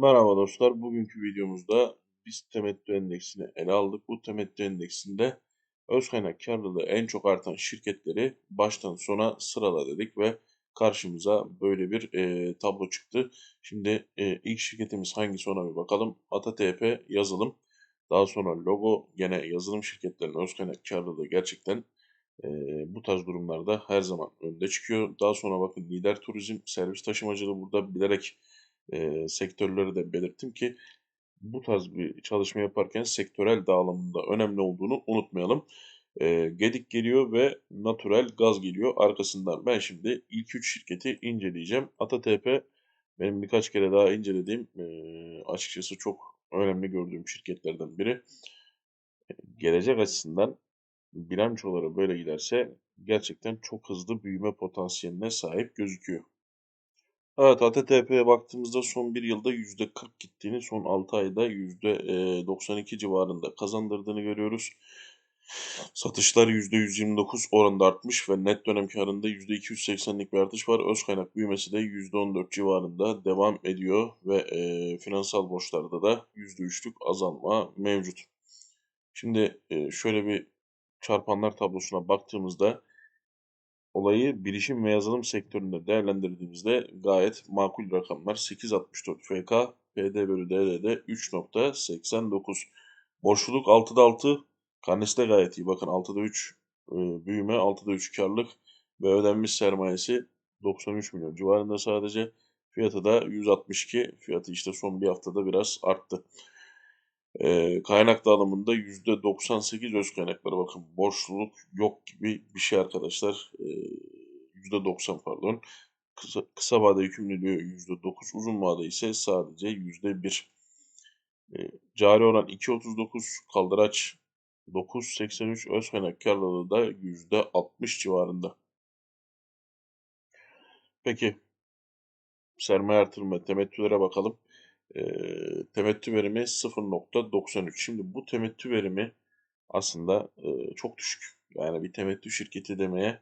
Merhaba dostlar. Bugünkü videomuzda biz temettü endeksini ele aldık. Bu temettü endeksinde öz kaynak karlılığı en çok artan şirketleri baştan sona sırala dedik ve karşımıza böyle bir e, tablo çıktı. Şimdi e, ilk şirketimiz hangisi ona bir bakalım. AtaTP yazılım. Daha sonra logo gene yazılım şirketlerinin öz kaynak karlılığı gerçekten e, bu tarz durumlarda her zaman önde çıkıyor. Daha sonra bakın lider turizm, servis taşımacılığı burada bilerek e, sektörleri de belirttim ki bu tarz bir çalışma yaparken sektörel dağılımında önemli olduğunu unutmayalım. E, Gedik geliyor ve Natural Gaz geliyor. Arkasından ben şimdi ilk üç şirketi inceleyeceğim. AtaTP benim birkaç kere daha incelediğim e, açıkçası çok önemli gördüğüm şirketlerden biri. E, gelecek açısından bilançoları böyle giderse gerçekten çok hızlı büyüme potansiyeline sahip gözüküyor. Evet ATTP'ye baktığımızda son bir yılda %40 gittiğini, son 6 ayda %92 civarında kazandırdığını görüyoruz. Satışlar %129 oranda artmış ve net dönem karında %280'lik bir artış var. Öz kaynak büyümesi de %14 civarında devam ediyor ve e, finansal borçlarda da %3'lük azalma mevcut. Şimdi e, şöyle bir çarpanlar tablosuna baktığımızda olayı bilişim ve yazılım sektöründe değerlendirdiğimizde gayet makul rakamlar. 8.64 FK, PD bölü DD'de 3.89. Borçluluk 6'da 6. Karnesi de gayet iyi. Bakın 6'da 3 e, büyüme, 6'da 3 karlık ve ödenmiş sermayesi 93 milyon civarında sadece. Fiyatı da 162. Fiyatı işte son bir haftada biraz arttı. E, kaynak dağılımında %98 öz kaynaklara bakın borçluluk yok gibi bir şey arkadaşlar. E, %90 pardon. Kısa, kısa vade yükümlülüğü %9, uzun vade ise sadece %1. E, cari oran 2.39, kaldıraç 9.83, öz kaynak karlılığı da %60 civarında. Peki sermaye artırma temettülere bakalım e, temettü verimi 0.93. Şimdi bu temettü verimi aslında e, çok düşük. Yani bir temettü şirketi demeye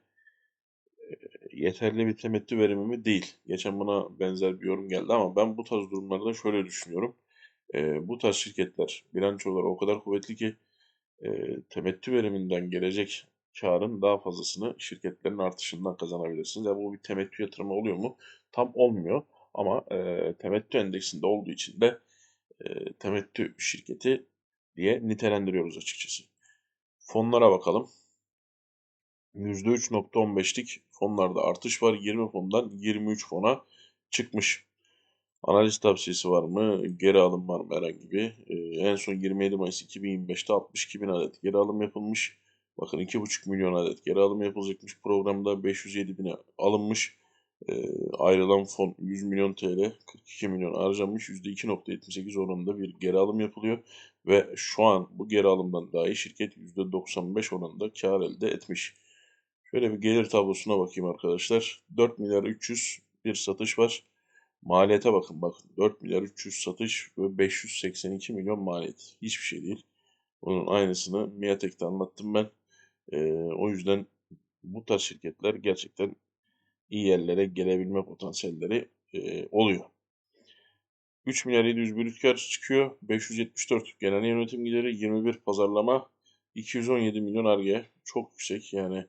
e, yeterli bir temettü verimi mi değil. Geçen buna benzer bir yorum geldi ama ben bu tarz durumlarda şöyle düşünüyorum. E, bu tarz şirketler bilançoları o kadar kuvvetli ki e, temettü veriminden gelecek karın daha fazlasını şirketlerin artışından kazanabilirsiniz. Yani bu bir temettü yatırımı oluyor mu? Tam olmuyor. Ama e, temettü endeksinde olduğu için de e, temettü şirketi diye nitelendiriyoruz açıkçası. Fonlara bakalım. %3.15'lik fonlarda artış var. 20 fondan 23 fona çıkmış. Analiz tavsiyesi var mı? Geri alım var mı herhangi bir? Ee, en son 27 Mayıs 2025'te 62 bin adet geri alım yapılmış. Bakın 2,5 milyon adet geri alım yapılacakmış. Programda 507 bine alınmış. E, ayrılan fon 100 milyon TL, 42 milyon harcanmış. %2.78 oranında bir geri alım yapılıyor. Ve şu an bu geri alımdan dahi şirket %95 oranında kar elde etmiş. Şöyle bir gelir tablosuna bakayım arkadaşlar. 4 milyar 300 bir satış var. Maliyete bakın bakın. 4 milyar 300 satış ve 582 milyon maliyet. Hiçbir şey değil. Onun aynısını Miatek'te anlattım ben. Ee, o yüzden bu tarz şirketler gerçekten iyi yerlere gelebilme potansiyelleri e, oluyor. 3 milyar 700 brüt kar çıkıyor. 574 genel yönetim gideri, 21 pazarlama, 217 milyon arge. Çok yüksek yani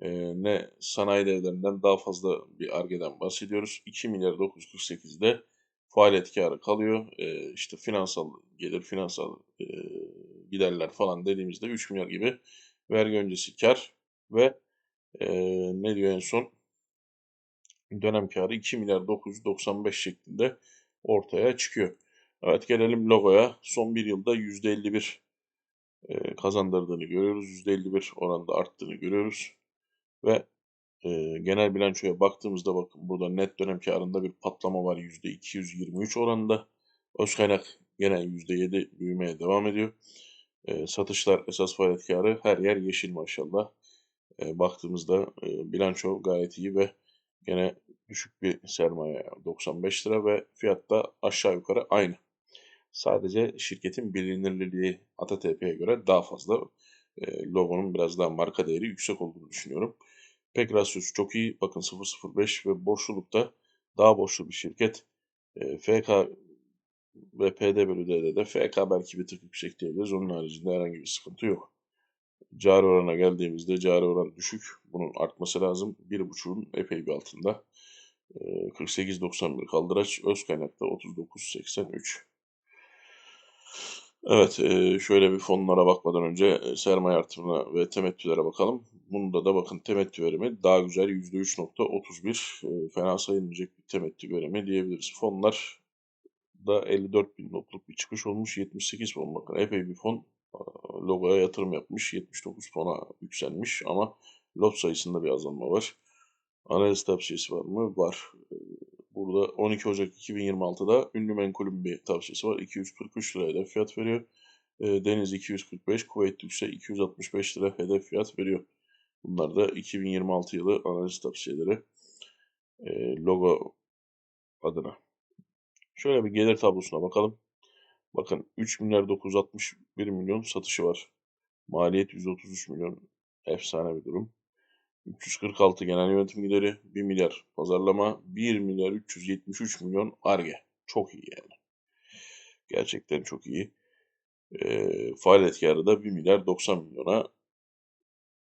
e, ne sanayi devlerinden daha fazla bir argeden bahsediyoruz. 2 milyar 948'de faaliyet karı kalıyor. E, işte finansal gelir, finansal e, giderler falan dediğimizde 3 milyar gibi vergi öncesi kar ve e, ne diyor en son dönem karı 2 milyar 995 şeklinde ortaya çıkıyor. Evet gelelim logoya. Son bir yılda %51 e, kazandırdığını görüyoruz. %51 oranda arttığını görüyoruz. Ve e, genel bilançoya baktığımızda bakın burada net dönem karında bir patlama var %223 oranında. Öz kaynak gene %7 büyümeye devam ediyor. E, satışlar esas faaliyet karı her yer yeşil maşallah. E, baktığımızda e, bilanço gayet iyi ve Gene düşük bir sermaye 95 lira ve fiyatta aşağı yukarı aynı. Sadece şirketin bilinirliliği ATTP'ye göre daha fazla. E, logonun biraz daha marka değeri yüksek olduğunu düşünüyorum. PEG rasyosu çok iyi. Bakın 0.05 ve borçlulukta daha borçlu bir şirket. E, FK ve PD bölü D'de FK belki bir tık yüksek diyebiliriz. Onun haricinde herhangi bir sıkıntı yok. Cari orana geldiğimizde cari oran düşük. Bunun artması lazım. 1.5'un epey bir altında. 48.91 kaldıraç. Öz kaynakta 39.83. Evet, şöyle bir fonlara bakmadan önce sermaye artımına ve temettülere bakalım. Bunda da bakın temettü verimi daha güzel %3.31 fena sayılmayacak bir temettü verimi diyebiliriz. Fonlar da 54 bin notluk bir çıkış olmuş. 78 fon bakın epey bir fon logoya yatırım yapmış. 79 fona yükselmiş ama lot sayısında bir azalma var. Analiz tavsiyesi var mı? Var. Burada 12 Ocak 2026'da ünlü menkulün bir tavsiyesi var. 243 liraya da fiyat veriyor. Deniz 245, Kuveyt ise 265 lira hedef fiyat veriyor. Bunlar da 2026 yılı analiz tavsiyeleri logo adına. Şöyle bir gelir tablosuna bakalım. Bakın 3 milyar 961 milyon satışı var. Maliyet 133 milyon. Efsane bir durum. 346 genel yönetim gideri, 1 milyar pazarlama, 1 milyar 373 milyon arge. Çok iyi yani. Gerçekten çok iyi. E, faaliyet karı da 1 milyar 90 milyona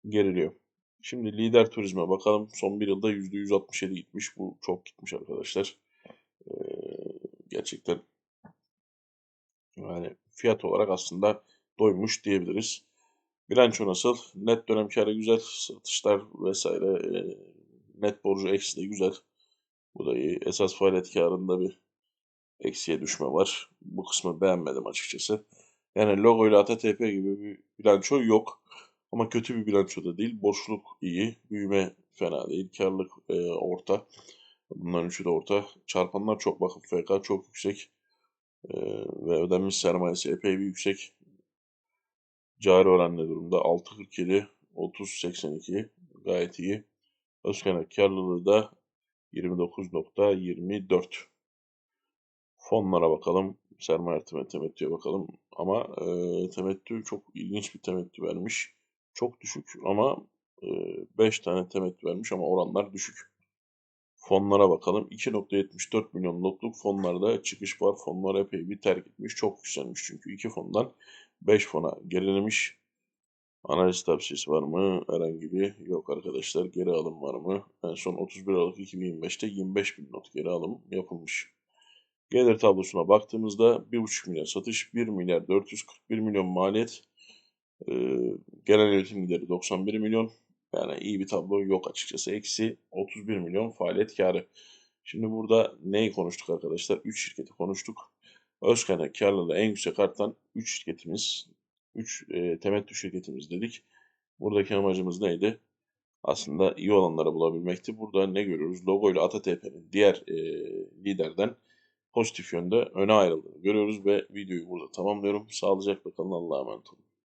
geriliyor. Şimdi lider turizme bakalım. Son bir yılda %167 gitmiş. Bu çok gitmiş arkadaşlar. E, gerçekten yani fiyat olarak aslında doymuş diyebiliriz. Bilanço nasıl? Net dönem karı güzel. Satışlar vesaire. E, net borcu eksi de güzel. Bu da iyi. Esas faaliyet karında bir eksiye düşme var. Bu kısmı beğenmedim açıkçası. Yani logo ile ATTP gibi bir bilanço yok. Ama kötü bir bilanço da değil. Boşluk iyi. Büyüme fena değil. Karlılık e, orta. Bunların üçü de orta. Çarpanlar çok bakın. FK çok yüksek. E, ve ödenmiş sermayesi epey bir yüksek. Cari oran ne durumda? 6.47, 30.82 gayet iyi. Öz karlılığı da 29.24. Fonlara bakalım. Sermaye artımı temettüye bakalım. Ama e, temettü çok ilginç bir temettü vermiş. Çok düşük ama 5 e, tane temettü vermiş ama oranlar düşük. Fonlara bakalım. 2.74 milyon lotluk fonlarda çıkış var. Fonlar epey bir terk etmiş. Çok yükselmiş çünkü iki fondan 5 fona gerilemiş. Analiz tavsiyesi var mı? Herhangi bir yok arkadaşlar. Geri alım var mı? En son 31 Aralık 2025'te 25 bin not geri alım yapılmış. Gelir tablosuna baktığımızda 1,5 milyar satış, 1 milyar 441 milyon maliyet, ee, genel üretim gideri 91 milyon. Yani iyi bir tablo yok açıkçası. Eksi 31 milyon faaliyet karı. Şimdi burada neyi konuştuk arkadaşlar? 3 şirketi konuştuk. Öz kaynak karlılığı en yüksek artan 3 şirketimiz, 3 e, temettü şirketimiz dedik. Buradaki amacımız neydi? Aslında iyi olanları bulabilmekti. Burada ne görüyoruz? Logo ile ATTP'nin diğer e, liderden pozitif yönde öne ayrıldığını görüyoruz ve videoyu burada tamamlıyorum. Sağlıcakla kalın. Allah'a emanet olun.